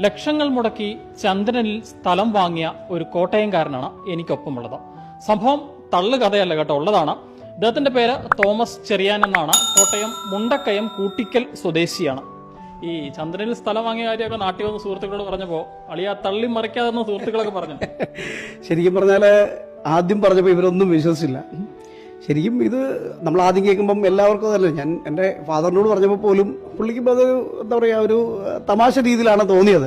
ലക്ഷങ്ങൾ മുടക്കി ചന്ദ്രനിൽ സ്ഥലം വാങ്ങിയ ഒരു കോട്ടയംകാരനാണ് എനിക്കൊപ്പമുള്ളത്. സംഭവം തള്ളുകഥയല്ല കേട്ടോ ഉള്ളതാണ്. ഇദ്ദേഹത്തിന്റെ പേര് തോമസ് ചെറിയാൻ എന്നാണ്. കോട്ടയം മുണ്ടക്കയം കൂട്ടിക്കൽ സ്വദേശിയാണ്. ഈ ചന്ദ്രനിൽ സ്ഥലം വാങ്ങിയ കാര്യമൊക്കെ നാട്ടിൽ വന്ന് സുഹൃത്തുക്കളോട് പറഞ്ഞപ്പോ അളിയ തള്ളി മറിക്കാതെന്ന് സുഹൃത്തുക്കളൊക്കെ പറഞ്ഞു. ശരിക്കും പറഞ്ഞാൽ ആദ്യം പറഞ്ഞപ്പോൾ ഇവരൊന്നും വിശ്വസിച്ചില്ല. ശരിക്കും ഇത് നമ്മൾ ആദ്യം കേൾക്കുമ്പം എല്ലാവർക്കും അതല്ല ഞാൻ എന്റെ ഫാദറിനോട് പറഞ്ഞപ്പോൾ പോലും പുള്ളിക്കും അതൊരു എന്താ പറയുക ഒരു തമാശ രീതിയിലാണ് തോന്നിയത്.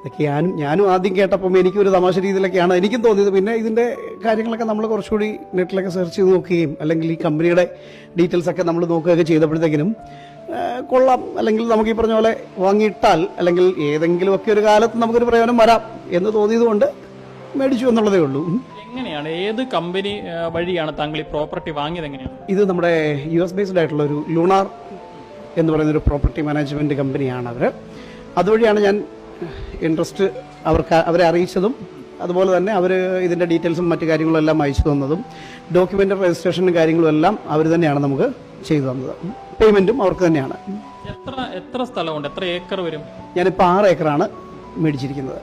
ഇതൊക്കെ ഞാനും ഞാനും ആദ്യം കേട്ടപ്പം എനിക്കും ഒരു തമാശ രീതിയിലൊക്കെയാണ് എനിക്കും തോന്നിയത്. പിന്നെ ഇതിന്റെ കാര്യങ്ങളൊക്കെ നമ്മൾ കുറച്ചുകൂടി നെറ്റിലൊക്കെ സെർച്ച് ചെയ്ത് നോക്കുകയും അല്ലെങ്കിൽ ഈ കമ്പനിയുടെ ഡീറ്റെയിൽസ് ഒക്കെ നമ്മൾ നോക്കുകയൊക്കെ ചെയ്തപ്പോഴത്തേക്കിനും കൊള്ളാം. അല്ലെങ്കിൽ നമുക്ക് ഈ പറഞ്ഞ പോലെ വാങ്ങിയിട്ടാൽ അല്ലെങ്കിൽ ഏതെങ്കിലുമൊക്കെ ഒരു കാലത്ത് നമുക്കൊരു പ്രയോജനം വരാം എന്ന് തോന്നിയതുകൊണ്ട് മേടിച്ചു എന്നുള്ളതേ ഉള്ളൂ. എങ്ങനെയാണ്? ഏത് കമ്പനി വഴിയാണ് താങ്കൾ ഈ പ്രോപ്പർട്ടി വാങ്ങിയത് എങ്ങനെയാണ്? ഇത് നമ്മുടെ യു എസ് ബേസ്ഡ് ആയിട്ടുള്ള ഒരു ലൂണാർ എന്ന് പറയുന്ന ഒരു പ്രോപ്പർട്ടി മാനേജ്മെന്റ് കമ്പനിയാണ് അവർ അതുവഴിയാണ് ഞാൻ ഇൻട്രസ്റ്റ് അവർക്ക് അവരെ അറിയിച്ചതും അതുപോലെ തന്നെ അവർ ഇതിന്റെ ഡീറ്റെയിൽസും മറ്റു കാര്യങ്ങളും എല്ലാം അയച്ചു തന്നതും ഡോക്യുമെന്റ് രജിസ്ട്രേഷനും കാര്യങ്ങളും എല്ലാം അവർ തന്നെയാണ് നമുക്ക് ചെയ്തു തന്നത്. പേയ്മെന്റും അവർക്ക് തന്നെയാണ്. എത്ര എത്ര സ്ഥലമുണ്ട്? എത്ര ഏക്കർ വരും? ഞാനിപ്പോൾ ആറ് ഏക്കറാണ് മേടിച്ചിരിക്കുന്നത്.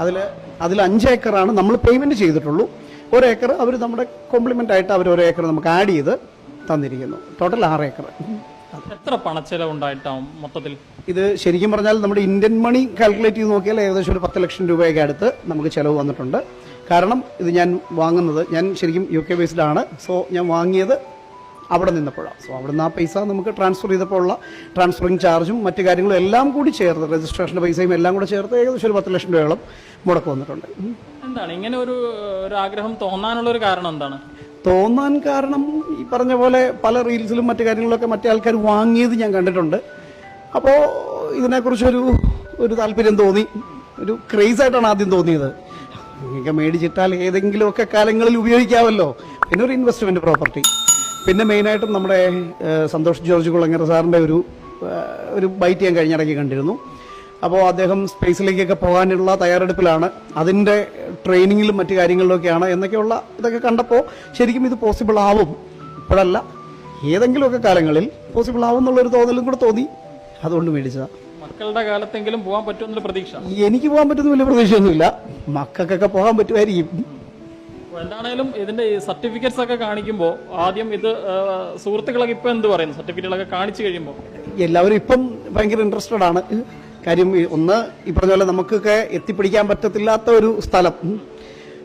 അതിൽ അതിൽ അഞ്ച് ഏക്കറാണ് നമ്മൾ പേയ്മെന്റ് ചെയ്തിട്ടുള്ളൂ. ഒരു ഏക്കർ അവർ നമ്മുടെ കോംപ്ലിമെന്റ് ആയിട്ട് അവർ ഒരു ഏക്കർ നമുക്ക് ആഡ് ചെയ്ത് തന്നിരിക്കുന്നു. ടോട്ടൽ ആറ് ഏക്കർ. എത്ര പണച്ചെലവുണ്ടായിട്ടാവും മൊത്തത്തിൽ? ഇത് ശരിക്കും പറഞ്ഞാൽ നമ്മുടെ ഇന്ത്യൻ മണി കാൽക്കുലേറ്റ് ചെയ്ത് നോക്കിയാൽ ഏകദേശം ഒരു പത്ത് ലക്ഷം രൂപയൊക്കെ അടുത്ത് നമുക്ക് ചിലവ് വന്നിട്ടുണ്ട്. കാരണം ഇത് ഞാൻ വാങ്ങുന്നത് ഞാൻ ശരിക്കും യു കെ ബേസ്ഡ് ആണ്. സോ ഞാൻ വാങ്ങിയത് അവിടെ നിന്നപ്പോഴാണ്. സോ അവിടുന്ന് ആ പൈസ നമുക്ക് ട്രാൻസ്ഫർ ചെയ്തപ്പോൾ ഉള്ള ട്രാൻസ്ഫറിങ് ചാർജും മറ്റു കാര്യങ്ങളും എല്ലാം കൂടി ചേർത്ത് രജിസ്ട്രേഷന്റെ പൈസയും എല്ലാം കൂടി ചേർത്ത് ഏകദേശം ഒരു പത്ത് ലക്ഷം രൂപയോളം മുടക്ക് വന്നിട്ടുണ്ട്. എന്താണ്? ഇങ്ങനെ ഒരു ഒരു ആഗ്രഹം തോന്നാനുള്ള ഒരു കാരണം എന്താണ്? തോന്നാൻ കാരണം ഈ പറഞ്ഞ പോലെ പല റീൽസിലും മറ്റു കാര്യങ്ങളിലൊക്കെ മറ്റേ ആൾക്കാർ വാങ്ങിയത് ഞാൻ കണ്ടിട്ടുണ്ട്. അപ്പോൾ ഇതിനെക്കുറിച്ചൊരു ഒരു താല്പര്യം തോന്നി. ഒരു ക്രേസ് ആയിട്ടാണ് ആദ്യം തോന്നിയത്. ഇങ്ങനെ മേടിച്ചിട്ടാൽ ഏതെങ്കിലുമൊക്കെ കാലങ്ങളിൽ ഉപയോഗിക്കാമല്ലോ പിന്നെ ഒരു ഇൻവെസ്റ്റ്മെന്റ് പ്രോപ്പർട്ടി പിന്നെ മെയിനായിട്ടും നമ്മുടെ സന്തോഷ് ജോർജ് കുളങ്ങര സാറിന്റെ ഒരു ഒരു ബൈറ്റ് ഞാൻ കഴിഞ്ഞിടയ്ക്ക് കണ്ടിരുന്നു. അപ്പോൾ അദ്ദേഹം സ്പേസിലേക്കൊക്കെ പോകാനുള്ള തയ്യാറെടുപ്പിലാണ്. അതിന്റെ ട്രെയിനിങ്ങിലും മറ്റു കാര്യങ്ങളിലൊക്കെയാണ് എന്നൊക്കെയുള്ള ഇതൊക്കെ കണ്ടപ്പോൾ ശരിക്കും ഇത് പോസിബിൾ ആവും. ഇപ്പോഴല്ല ഏതെങ്കിലുമൊക്കെ കാലങ്ങളിൽ പോസിബിൾ ആവും എന്നുള്ളൊരു തോന്നലും കൂടെ തോന്നി. അതുകൊണ്ട് മേടിച്ചതാണ് മക്കളുടെ കാലത്തെങ്കിലും പോകാൻ പറ്റുമെന്നുള്ള പ്രതീക്ഷ. എനിക്ക് പോകാൻ പറ്റുന്ന വലിയ പ്രതീക്ഷയൊന്നുമില്ല. മക്കൾക്കൊക്കെ പോകാൻ പറ്റുമായിരിക്കും. എന്താണേലും ഇതിന്റെ ഈ സർട്ടിഫിക്കറ്റ്സ് ഒക്കെ കാണിക്കുമ്പോൾ ആദ്യം ഇത് സുഹൃത്തുക്കളൊക്കെ ഇപ്പൊ എന്ത് പറയുന്നു? സർട്ടിഫിക്കറ്റുകളൊക്കെ കാണിച്ചു കഴിയുമ്പോൾ എല്ലാവരും ഇപ്പം ഭയങ്കര ഇൻട്രസ്റ്റഡ് ആണ്. കാര്യം ഒന്ന് ഈ പറഞ്ഞ പോലെ നമുക്കൊക്കെ എത്തിപ്പിടിക്കാൻ പറ്റത്തില്ലാത്ത ഒരു സ്ഥലം.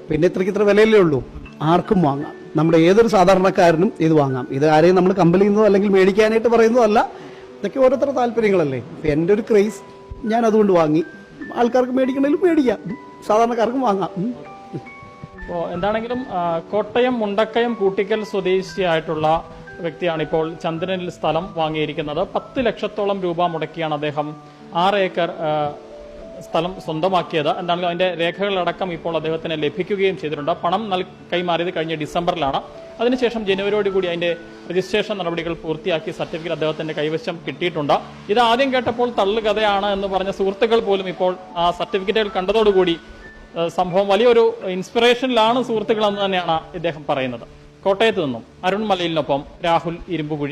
പിന്നെ ഇത്രയ്ക്ക് ഇത്ര വിലയല്ലേ ഉള്ളൂ. ആർക്കും വാങ്ങാം. നമ്മുടെ ഏതൊരു സാധാരണക്കാരനും ഇത് വാങ്ങാം. ഇത് ആരെയും നമ്മൾ കമ്പലി ചെയ്യുന്നതോ അല്ലെങ്കിൽ മേടിക്കാനായിട്ട് പറയുന്നതോ അല്ല ഇതൊക്കെ ഓരോരുത്തരുടെ താല്പര്യങ്ങളല്ലേ. ഇപ്പം എന്റെ ഒരു ക്രേസ് ഞാൻ അതുകൊണ്ട് വാങ്ങി. ആൾക്കാർക്ക് മേടിക്കണമെങ്കിലും മേടിക്കാം. സാധാരണക്കാർക്കും വാങ്ങാം. അപ്പോൾ എന്താണെങ്കിലും കോട്ടയം മുണ്ടക്കയം കൂട്ടിക്കൽ സ്വദേശിയായിട്ടുള്ള വ്യക്തിയാണ് ഇപ്പോൾ ചന്ദ്രനിൽ സ്ഥലം വാങ്ങിയിരിക്കുന്നത്. പത്ത് ലക്ഷത്തോളം രൂപ മുടക്കിയാണ് അദ്ദേഹം ആറ് ഏക്കർ സ്ഥലം സ്വന്തമാക്കിയത്. എന്താണെങ്കിലും അതിന്റെ രേഖകളടക്കം ഇപ്പോൾ അദ്ദേഹത്തിന് ലഭിക്കുകയും ചെയ്തിട്ടുണ്ട്. പണം നൽ കൈമാറിയത് കഴിഞ്ഞ ഡിസംബറിലാണ്. അതിനുശേഷം ജനുവരിയോട് കൂടി അതിന്റെ രജിസ്ട്രേഷൻ നടപടികൾ പൂർത്തിയാക്കി സർട്ടിഫിക്കറ്റ് അദ്ദേഹത്തിന്റെ കൈവശം കിട്ടിയിട്ടുണ്ട്. ഇത് ആദ്യം കേട്ടപ്പോൾ തള്ളുകഥയാണ് എന്ന് പറഞ്ഞ സുഹൃത്തുക്കൾ പോലും ഇപ്പോൾ ആ സർട്ടിഫിക്കറ്റുകൾ കണ്ടതോടുകൂടി സംഭവം വലിയൊരു ഇൻസ്പിറേഷനിലാണ് സുഹൃത്തുക്കൾ എന്ന് തന്നെയാണ് ഇദ്ദേഹം പറയുന്നത്. കോട്ടയത്ത് നിന്നും അരുൺ മലയിലിനൊപ്പം രാഹുൽ ഇരുമ്പുകുഴി.